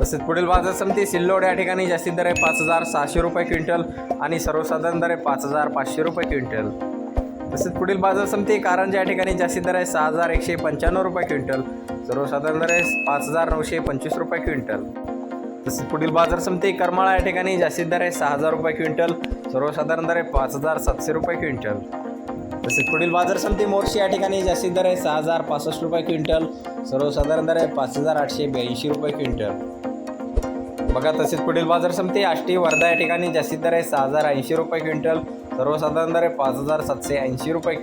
तसेच पुढील बाजार समिती सिल्लोड या ठिकाणी जास्तीत दर आहे पाच हजार सहाशे रुपये क्विंटल आणि सर्वसाधारण दर आहे पाच हजार पाचशे रुपये क्विंटल. तसेच पुढील बाजार समिती कारंजा या ठिकाणी जास्तीत दर आहे सहा हजार एकशे पंच्याण्णव रुपये क्विंटल. सर्वसाधारण दर आहे पाच हजार नऊशे पंचवीस रुपये क्विंटल. तसेच पुढील बाजार समिती करमाळा या ठिकाणी जास्तीत दर आहे सहा हजार रुपये क्विंटल. सर्वसाधारण दर आहे पाच हजार सातशे रुपये क्विंटल. तसेच पुढील बाजार समिती मोर्शी या ठिकाणी जास्तीत दर आहे सहा हजार पासष्ट रुपये क्विंटल सर्वसाधारण दर आहे पाच हजार आठशे ब्याऐंशी रुपये क्विंटल. बघा तसेच पुढील बाजार समिती आष्टी वर्धा या ठिकाणी जास्तीत दर आहे सहा हजार ऐंशी रुपये क्विंटल सर्वसाधारण दर आहे पाच हजार सातशे ऐंशी रुपये क्विंटल.